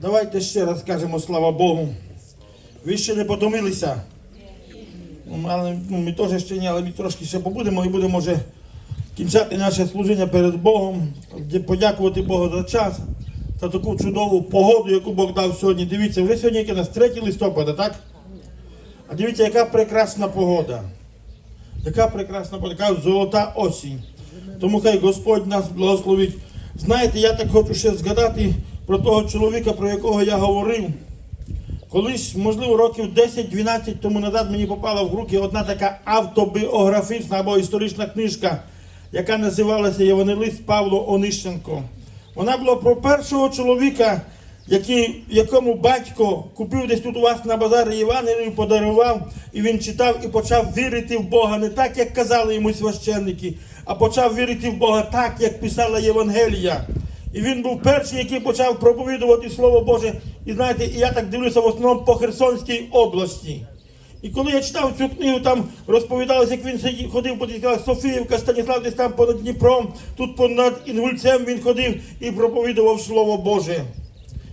Давайте ще раз скажемо слава Богу. Ви ще не потомилися. Ну, але ну, ми теж ще ні, але ми трошки ще побудемо і будемо вже кінчати наше служіння перед Богом, подякувати Богу за час, за таку чудову погоду, яку Бог дав сьогодні. Дивіться, вже сьогодні яке нас 3 листопада, так? А дивіться, яка прекрасна погода. Яка прекрасна погода, яка золота осінь. Тому хай Господь нас благословить. Знаєте, я так хочу ще згадати про того чоловіка, про якого я говорив. Колись, можливо, років 10-12 тому назад мені попала в руки одна така автобіографічна або історична книжка, яка називалася Євангелист Павло Онищенко. Вона була про першого чоловіка, який, якому батько купив десь тут у вас на базарі Євангелію, подарував, і він читав і почав вірити в Бога не так, як казали йому священники, а почав вірити в Бога так, як писала Євангелія. І він був перший, який почав проповідувати Слово Боже. І знаєте, і я так дивлюся в основному по Херсонській області. І коли я читав цю книгу, там розповідалося, як він сидів, ходив по тих Софіївка, Станіслав десь там понад Дніпром, тут понад Інгульцем він ходив і проповідував Слово Боже.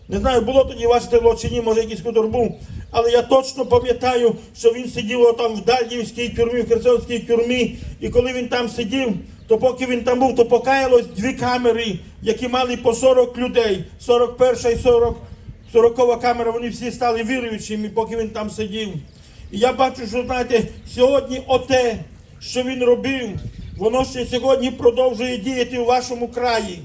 Не знаю, було тоді ваше тело чи ні, може якийсь худор був. Але я точно пам'ятаю, що він сидів там в Дальнівській тюрмі, в Херсонській тюрмі. І коли він там сидів, то поки він там був, то покаялось дві камери, які мали по 40 людей. 41 і 40, 40 камера, вони всі стали віруючими, поки він там сидів. І я бачу, що знаєте, сьогодні оте, що він робив, воно ще сьогодні продовжує діяти у вашому краї.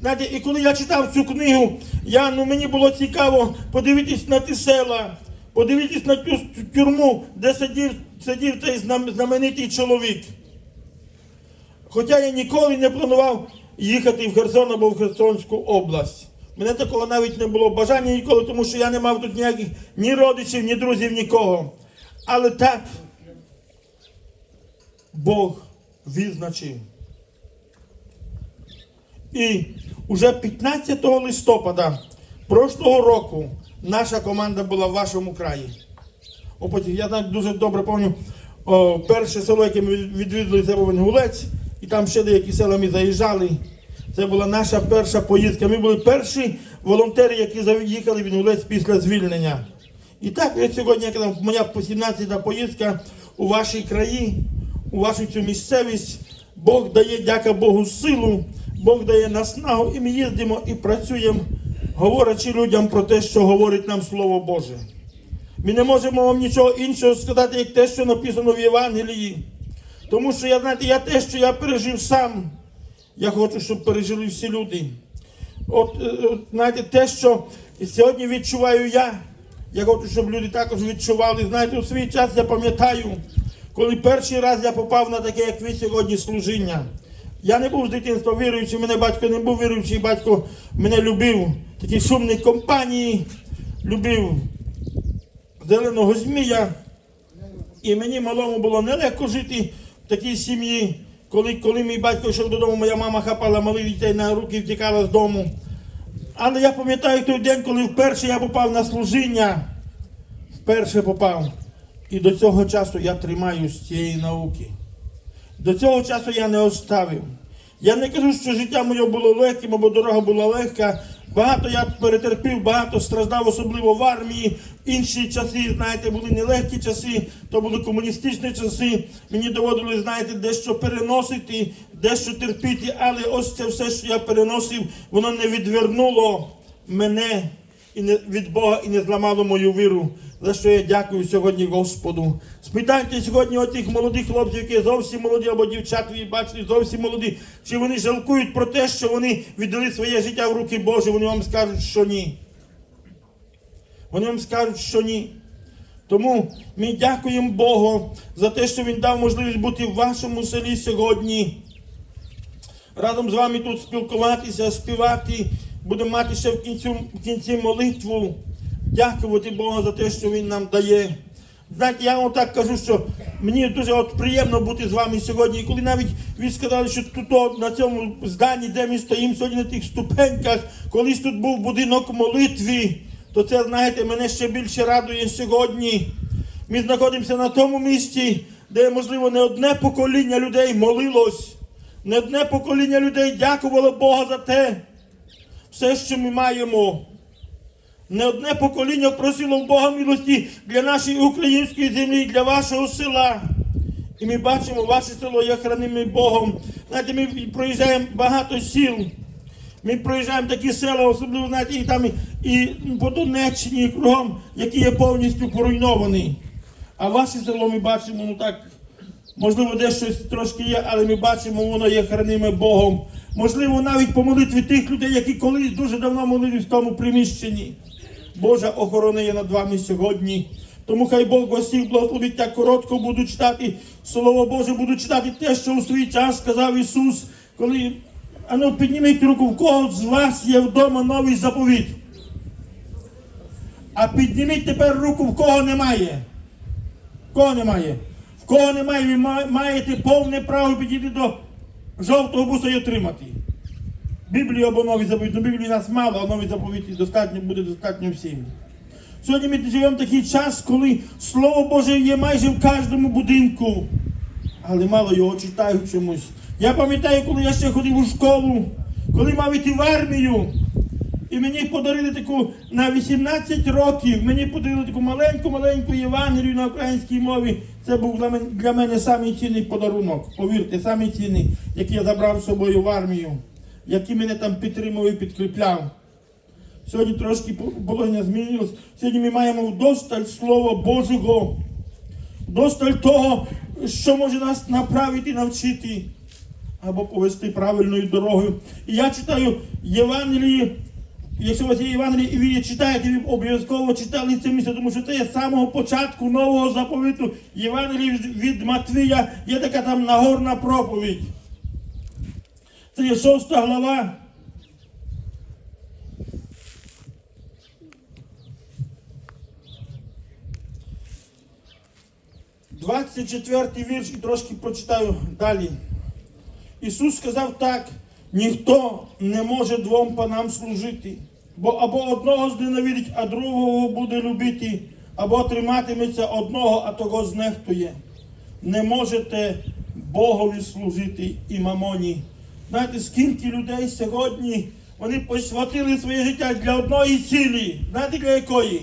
Знаєте, і коли я читав цю книгу, я, ну, мені було цікаво подивитись на ті села, подивитись на тю тюрму, де сидів, сидів цей знаменитий чоловік. Хоча я ніколи не планував їхати в Херсон або в Херсонську область. Мене такого навіть не було бажання ніколи, тому що я не мав тут ніяких ні родичів, ні друзів, нікого. Але так Бог визначив. І уже 15 листопада прошлого року наша команда була в вашому краї. О, потім, я навіть дуже добре пам'ятаю, перше село, яке ми відвідали, це був Інгулець, і там ще деякі села ми заїжджали. Це була наша перша поїздка. Ми були перші волонтери, які заїхали в Інгулець після звільнення. І так, сьогодні, як моя 17-та поїздка у вашій краї, у вашу цю місцевість. Бог дає, дяка Богу, силу, Бог дає наснагу, і ми їздимо і працюємо, говорячи людям про те, що говорить нам Слово Боже. Ми не можемо вам нічого іншого сказати, як те, що написано в Євангелії. Тому що я знаєте, я те, що я пережив сам, я хочу, щоб пережили всі люди. От, е, е, знаєте, те, що сьогодні відчуваю я, я хочу, щоб люди також відчували. Знаєте, у свій час я пам'ятаю, коли перший раз я попав на таке, як ви сьогодні, служіння. Я не був з дитинства віруючий, мене батько не був віруючий, батько мене любив. Такі шумні компанії, любив зеленого змія. І мені малому було нелегко жити в такій сім'ї. Коли, коли мій батько йшов додому, моя мама хапала малих дітей на руки і втікала з дому. Але я пам'ятаю той день, коли вперше я попав на служіння. Вперше попав. І до цього часу я тримаюсь цієї науки. До цього часу я не оставив. Я не кажу, що життя моє було легким, або дорога була легка. Багато я перетерпів, багато страждав, особливо в армії. Інші часи, знаєте, були нелегкі часи, то були комуністичні часи. Мені доводилось, знаєте, дещо переносити, дещо терпіти, але ось це все, що я переносив, воно не відвернуло мене і не від Бога і не зламало мою віру. За що я дякую сьогодні Господу. Спитайте сьогодні отих молодих хлопців, які зовсім молоді, або дівчат, ви бачили, зовсім молоді, чи вони жалкують про те, що вони віддали своє життя в руки Божі, вони вам скажуть, що ні. Вони вам скажуть, що ні. Тому ми дякуємо Богу за те, що Він дав можливість бути в вашому селі сьогодні разом з вами тут спілкуватися, співати. Будемо мати ще в кінці, в кінці молитву. Дякувати Богу за те, що Він нам дає. Знаєте, я вам так кажу, що мені дуже от приємно бути з вами сьогодні. І коли навіть ви сказали, що тут на цьому зданні, де ми стоїмо сьогодні на тих ступеньках, колись тут був будинок молитви, то це, знаєте, мене ще більше радує сьогодні. Ми знаходимося на тому місці, де, можливо, не одне покоління людей молилось, не одне покоління людей дякувало Бога за те, все, що ми маємо. Не одне покоління просило в Бога милості для нашої української землі, для вашого села. І ми бачимо, ваше село є храниме Богом. Знаєте, ми проїжджаємо багато сіл. Ми проїжджаємо такі села, особливо знаєте, і там і, по Донеччині, і кругом, які є повністю поруйновані. А ваше село ми бачимо, ну так, можливо, десь щось трошки є, але ми бачимо, воно є храниме Богом. Можливо, навіть по молитві тих людей, які колись дуже давно молились в тому приміщенні. Божа охорона є над вами сьогодні. Тому хай Бог вас всіх благословить. Я коротко буду читати Слово Боже, буду читати те, що у свій час сказав Ісус, коли ану підніміть руку, в кого з вас є вдома новий заповіт. А підніміть тепер руку, в кого немає. В кого немає? В кого немає, ви маєте повне право підійти до жовтого буса і отримати. Біблію або нові заповіт. Ну, Біблії нас мало, а нові заповіті достатньо, буде достатньо всім. Сьогодні ми живемо такий час, коли Слово Боже є майже в кожному будинку, але мало його читають чомусь. Я пам'ятаю, коли я ще ходив у школу, коли мав іти в армію, і мені подарили таку на 18 років, мені подарили таку маленьку-маленьку Євангелію на українській мові. Це був для мене, для мене самий подарунок. Повірте, самий який я забрав з собою в армію, який мене там підтримував і підкріпляв. Сьогодні трошки положення змінилось. Сьогодні ми маємо вдосталь Слова Божого, вдосталь того, що може нас направити, навчити або повести правильною дорогою. І я читаю Євангелії. Якщо вас є Євангеліє і ви її читаєте, ви обов'язково читали це місце, тому що це є з самого початку нового заповіту. Євангелії від- Матвія є така там нагорна проповідь. Це є шоста глава. 24 вірш і трошки прочитаю далі. Ісус сказав так: ніхто не може двом панам служити, бо або одного зненавидить, а другого буде любити, або триматиметься одного, а того знехтує. Не можете Богові служити і мамоні. Знаєте, скільки людей сьогодні вони посвятили своє життя для одної цілі. Знаєте для якої?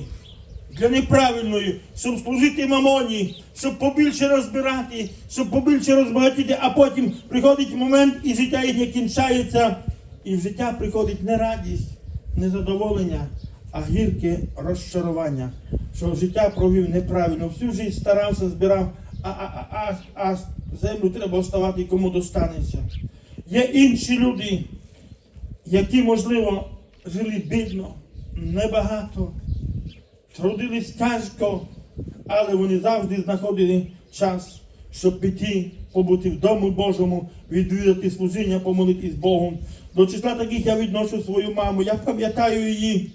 Для неправильної, щоб служити мамоні, щоб побільше розбирати, щоб побільше розбагатіти, а потім приходить момент і життя їхнє кінчається, і в життя приходить не радість, не задоволення, а гірке розчарування, що життя провів неправильно, всю життя старався, збирав, а, а, а, а, а землю треба оставати кому достанеться. Є інші люди, які, можливо, жили бідно, небагато, трудились тяжко, але вони завжди знаходили час, щоб піти, побути в дому Божому, відвідати служіння, помолитись Богом. До числа таких я відношу свою маму. Я пам'ятаю її.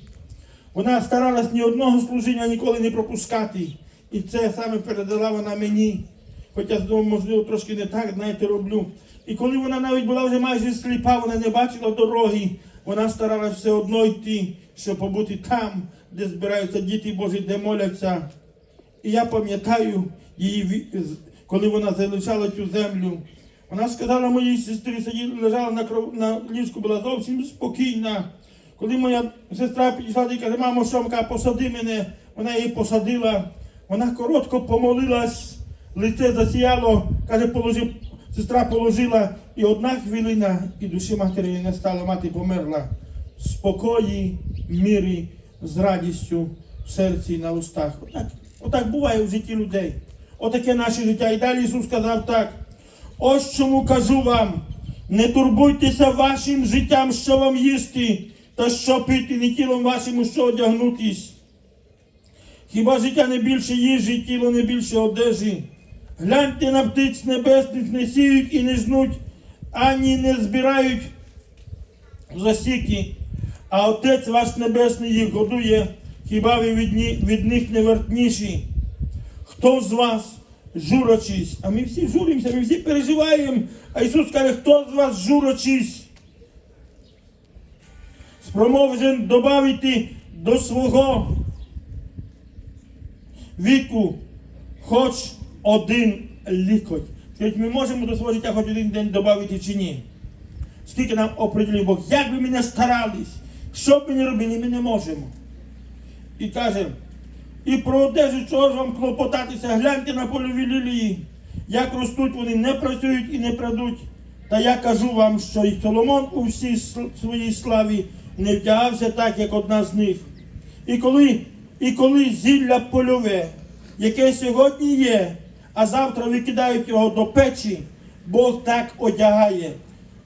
Вона старалась ні одного служіння ніколи не пропускати. І це саме передала вона мені. Хоча, можливо, трошки не так, знаєте, роблю. І коли вона навіть була вже майже сліпа, вона не бачила дороги, вона старалась все одно йти, щоб побути там, де збираються діти Божі, де моляться. І я пам'ятаю її, коли вона залишала цю землю. Вона сказала моїй сестрі, сиділа, лежала на, кров- на ліжку, була зовсім спокійна. Коли моя сестра підійшла і каже, мамо, що посади мене, вона її посадила. Вона коротко помолилась, лице засіяло, каже, положи, сестра положила, і одна хвилина, і душі матері не стало, мати померла. Спокої, мірі, з радістю в серці і на устах. Отак, отак буває в житті людей. Отаке наше життя. І далі Ісус сказав так. Ось чому кажу вам, не турбуйтеся вашим життям, що вам їсти, та що пити, не тілом вашим, що одягнутись. Хіба життя не більше їжі, тіло не більше одежі? Гляньте на птиць небесних, не сіють і не жнуть, ані не збирають в засіки, а Отець ваш Небесний їх годує, хіба ви від, них не вартніші? Хто з вас журочись? А ми всі журимося, ми всі переживаємо. А Ісус каже, хто з вас журочись? Спроможен добавити до свого віку хоч один лікоть. Скажіть, ми можемо до свого життя хоч один день додати чи ні? Скільки нам оприділив Бог, як би ми не старались, що б ми не робили, ми не можемо. і каже, і про одежу чого ж вам клопотатися, гляньте на польові лілії, як ростуть вони, не працюють і не прадуть. Та я кажу вам, що і Соломон у всій своїй славі не вдягався так, як одна з них. І коли, і коли зілля польове, яке сьогодні є, а завтра викидають його до печі, Бог так одягає,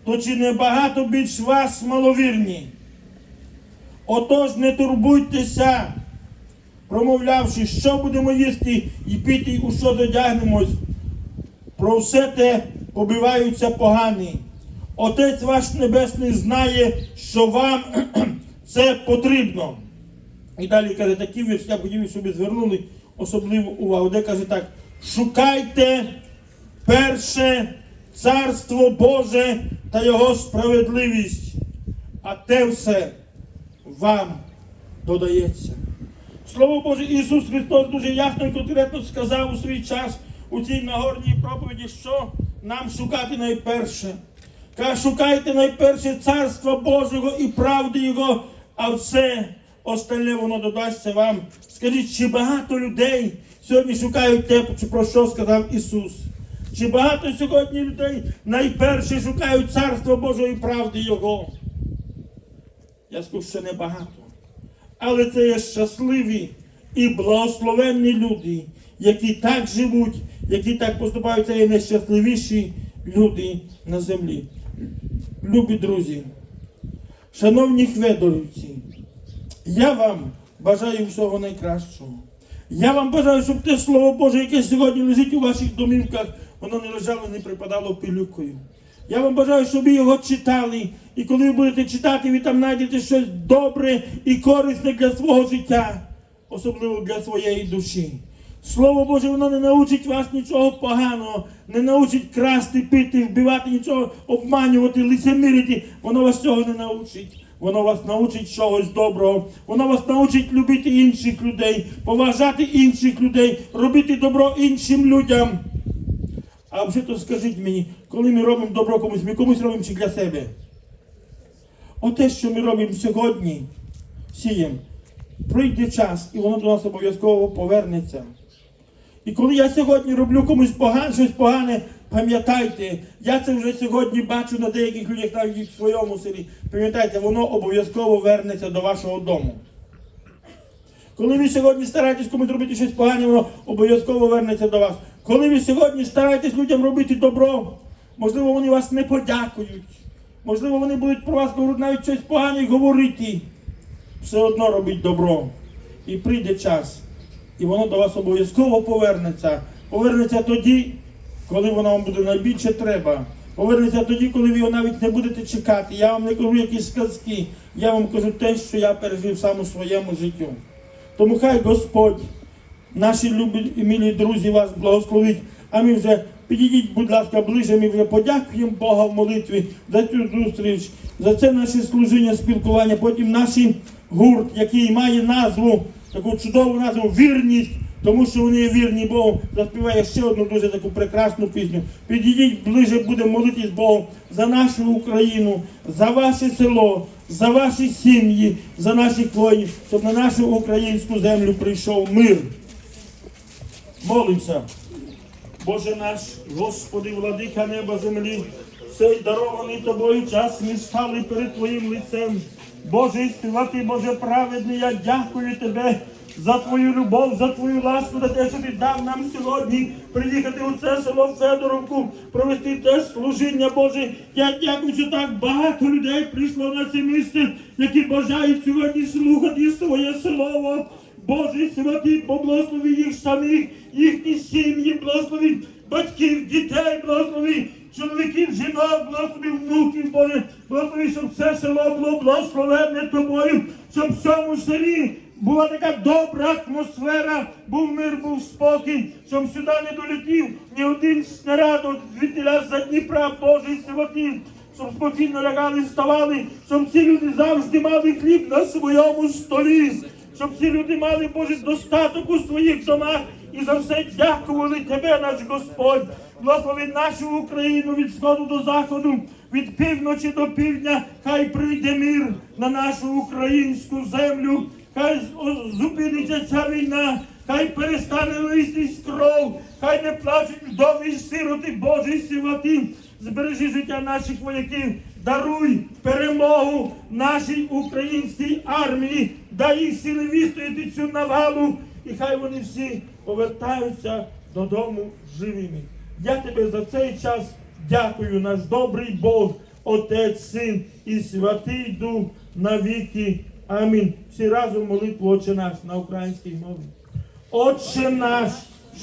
то чи не багато більш вас маловірні? Отож не турбуйтеся, промовлявши, що будемо їсти і пити, у що додягнемось. Про все те побиваються погані. Отець ваш Небесний знає, що вам це потрібно. І далі каже, такі вірш, я б хотів, щоб звернули особливу увагу. Де каже так: шукайте перше царство Боже та Його справедливість, а те все вам додається. Слово Боже, Ісус Христос дуже ясно і конкретно сказав у свій час у цій нагорній проповіді, що нам шукати найперше. Каже, шукайте найперше царства Божого і правди Його, а все остальне воно додасться вам. Скажіть, чи багато людей сьогодні шукають те, про що сказав Ісус? Чи багато сьогодні людей найперше шукають царство Божого і правди Його? Я скажу, що небагато. Але це є щасливі і благословенні люди, які так живуть, які так поступають, це є найщасливіші люди на землі. Любі друзі, шановні хведорівці, я вам бажаю всього найкращого. Я вам бажаю, щоб те Слово Боже, яке сьогодні лежить у ваших домівках, воно не лежало, не припадало пилюкою. Я вам бажаю, щоб ви його читали. І коли ви будете читати, ви там знайдете щось добре і корисне для свого життя, особливо для своєї душі. Слово Боже, воно не научить вас нічого поганого, не научить красти, пити, вбивати, нічого, обманювати, лицемірити. Воно вас цього не научить. Воно вас научить чогось доброго. Воно вас научить любити інших людей, поважати інших людей, робити добро іншим людям. А вже то скажіть мені, коли ми робимо добро комусь, ми комусь робимо чи для себе? Оте, що ми робимо сьогодні, сіємо, пройде час, і воно до нас обов'язково повернеться. І коли я сьогодні роблю комусь погане, щось погане, пам'ятайте, я це вже сьогодні бачу на деяких людях, навіть в своєму селі. Пам'ятайте, воно обов'язково вернеться до вашого дому. Коли ви сьогодні стараєтесь комусь робити щось погане, воно обов'язково вернеться до вас. Коли ви сьогодні стараєтесь людям робити добро, можливо, вони вас не подякують. Можливо, вони будуть про вас навіть щось погане говорити. Все одно робіть добро. І прийде час. І воно до вас обов'язково повернеться. Повернеться тоді, коли воно вам буде найбільше треба. Повернеться тоді, коли ви його навіть не будете чекати. Я вам не кажу якісь сказки. Я вам кажу те, що я пережив сам у своєму життю. Тому хай Господь, наші любі і милі друзі, вас благословить. А ми вже підійдіть, будь ласка, ближче, ми вже подякуємо Бога в молитві за цю зустріч, за це наше служіння, спілкування. Потім наш гурт, який має назву, таку чудову назву Вірність. Тому що вони є вірні Богу, заспіває ще одну дуже таку прекрасну пісню. Підійдіть ближче, будемо молитись Богу за нашу Україну, за ваше село, за ваші сім'ї, за наших воїнів, щоб на нашу українську землю прийшов мир. Молимося. Боже наш, Господи, владика неба землі, цей дарований тобою час ми стали перед Твоїм лицем. Боже святий, Боже праведний, я дякую Тебе за Твою любов, за Твою ласку, за те, що Ти дав нам сьогодні приїхати у це село Федоровку, провести те служіння, Боже. Я дякую, що так багато людей прийшло на це місце, які бажають сьогодні слухати своє слово. Боже святий, поблагослови їх самих, їхні сім'ї, благослови батьків, дітей, благослови чоловіків, жінок, благослови внуків, Боже, благослови, щоб все село було благословенне тобою, щоб в цьому селі була така добра атмосфера, був мир, був спокій, щоб сюди не долетів ні один снаряд від звідтіля за Дніпра, Божий святий, щоб спокійно лягали, вставали, щоб ці люди завжди мали хліб на своєму столі щоб ці люди мали Боже достаток у своїх домах і за все дякували Тебе, наш Господь. Благослови нашу Україну від сходу до заходу, від півночі до півдня. Хай прийде мир на нашу українську землю. хай зупиниться ця війна, хай перестане листись кров, хай не плачуть вдові сироти Божий сивоти. Збережи життя наших вояків, даруй перемогу нашій українській армії, дай їй сили вистояти цю навалу, і хай вони всі повертаються додому живими. Я тебе за цей час дякую, наш добрий Бог, Отець, Син і Святий Дух навіки. Амінь. Всі разом молитву Отче наш на українській мові. Отче наш,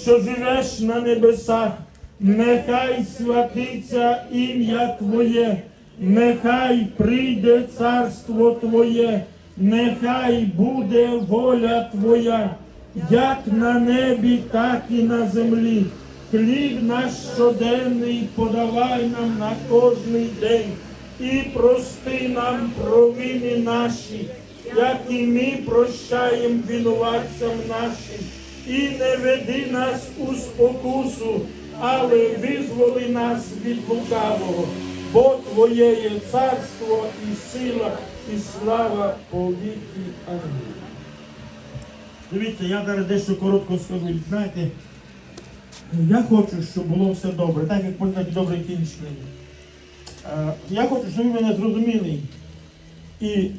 що живеш на небесах, нехай святиться ім'я Твоє, нехай прийде царство Твоє, нехай буде воля Твоя, як на небі, так і на землі. Хліб наш щоденний подавай нам на кожний день. І прости нам провини наші, як і ми прощаємо винуватцям нашим, і не веди нас у спокусу, але визволи нас від лукавого, бо Твоє є царство і сила, і слава по віки. Амінь. Дивіться, я зараз дещо коротко скажу. Знаєте, я хочу, щоб було все добре, так як можна добре кінчили. Е, Я хочу, щоб ви мене зрозуміли і,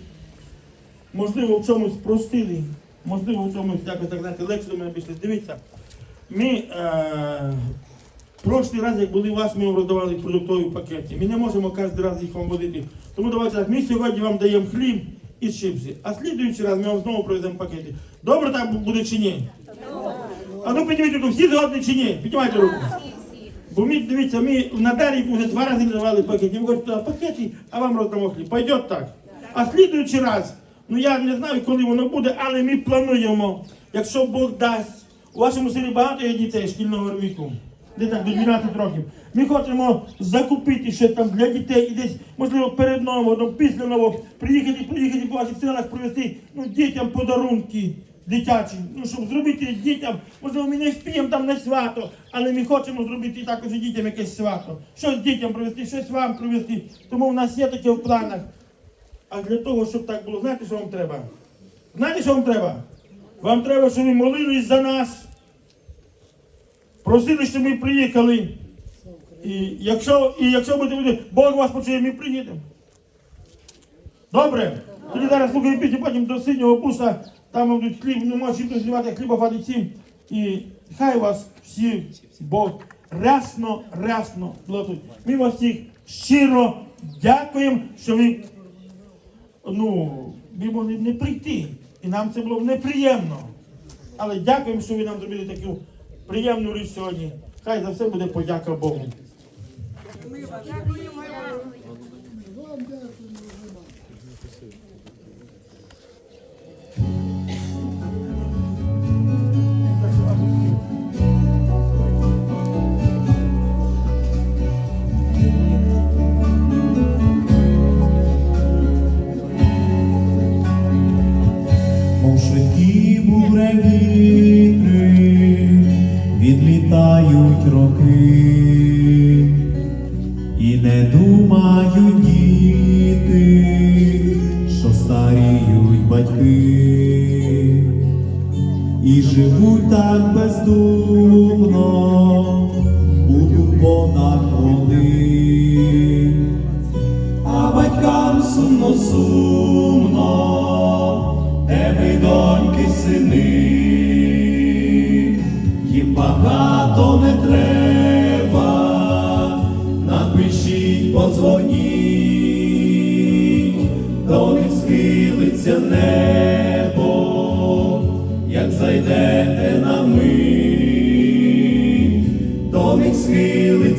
можливо, в чомусь простили, можливо, в чомусь якось так знаєте, легше до мене пішли. Дивіться, ми е, прошлий раз, як були вас, ми вам роздавали продуктові пакети. Ми не можемо кожен раз їх вам водити. Тому давайте так, ми сьогодні вам даємо хліб і чипси, а слідуючий раз ми вам знову привеземо пакети. Добре так буде чи ні? А ну підніміть руку, всі згодні чи ні? Піднімайте руку. Бо ми, дивіться, ми на Дарівку вже два рази давали пакети. Ми кажемо, туди пакети, а вам роздамо хліб. Пойдет так. А слідуючий раз, ну я не знаю, коли воно буде, але ми плануємо, якщо Бог дасть. У вашому селі багато є дітей шкільного віку. Де так до 12 років. Ми хочемо закупити ще там для дітей і десь, можливо, перед Новим годом, після нового, приїхати, приїхати по ваших селах, привезти ну, дітям подарунки дитячі, ну, щоб зробити дітям, можливо, ми не вспіємо там на свято, але ми хочемо зробити також і дітям якесь свято. Щось дітям привезти, щось вам привезти. Тому в нас є таке в планах. А для того, щоб так було, знаєте, що вам треба? Знаєте, що вам треба? Вам треба, щоб ви молились за нас. Просили, щоб ми приїхали. І якщо, і якщо буде, Бог вас почує, ми приїдемо. Добре? Тоді зараз слухай пісню, потім до синього буса, там будуть хліб, не можуть чим дозвівати хліба фадиці. І хай вас всі Бог рясно, рясно благословить. Ми вас всіх щиро дякуємо, що ви ну, ви могли не прийти. І нам це було неприємно. Але дякуємо, що ви нам зробили таку приємну річ сьогодні. Хай за все буде подяка Богу.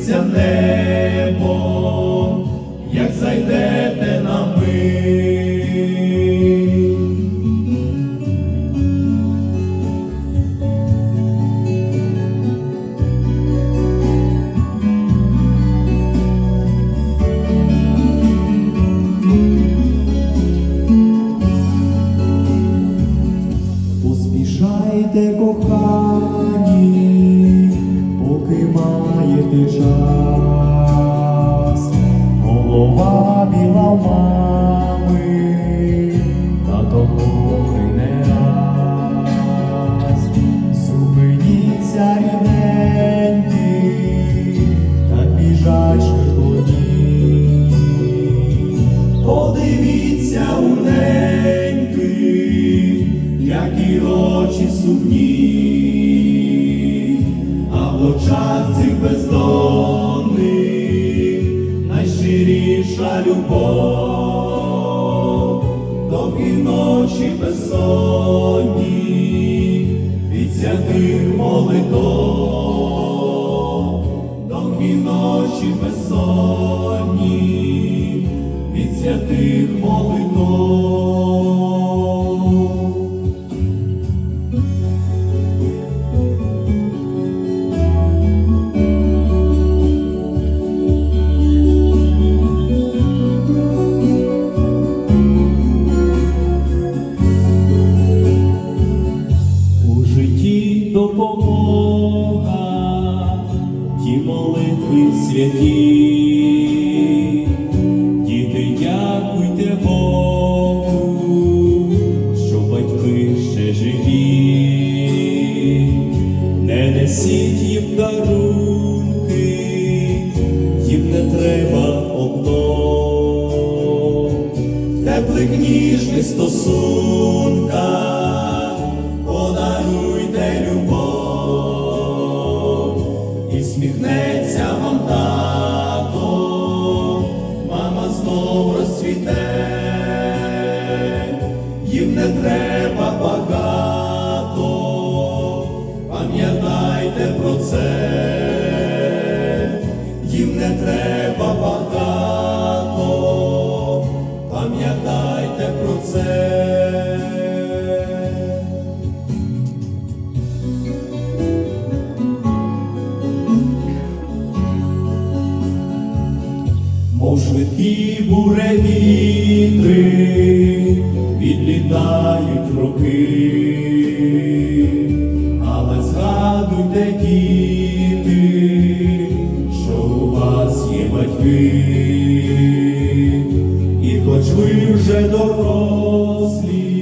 Схилиться небо, як зайдете на мить. Поспішайте, кохані, час. Голова біла вічна любов, довгі ночі безсонні, від святих молитов, довгі ночі безсонні, від святих молитов. Ті молитви святі, діти, дякуйте Богу, що батьки ще живі, не несіть їм дарунки, їм не треба обнов, в теплих ніжних стосунках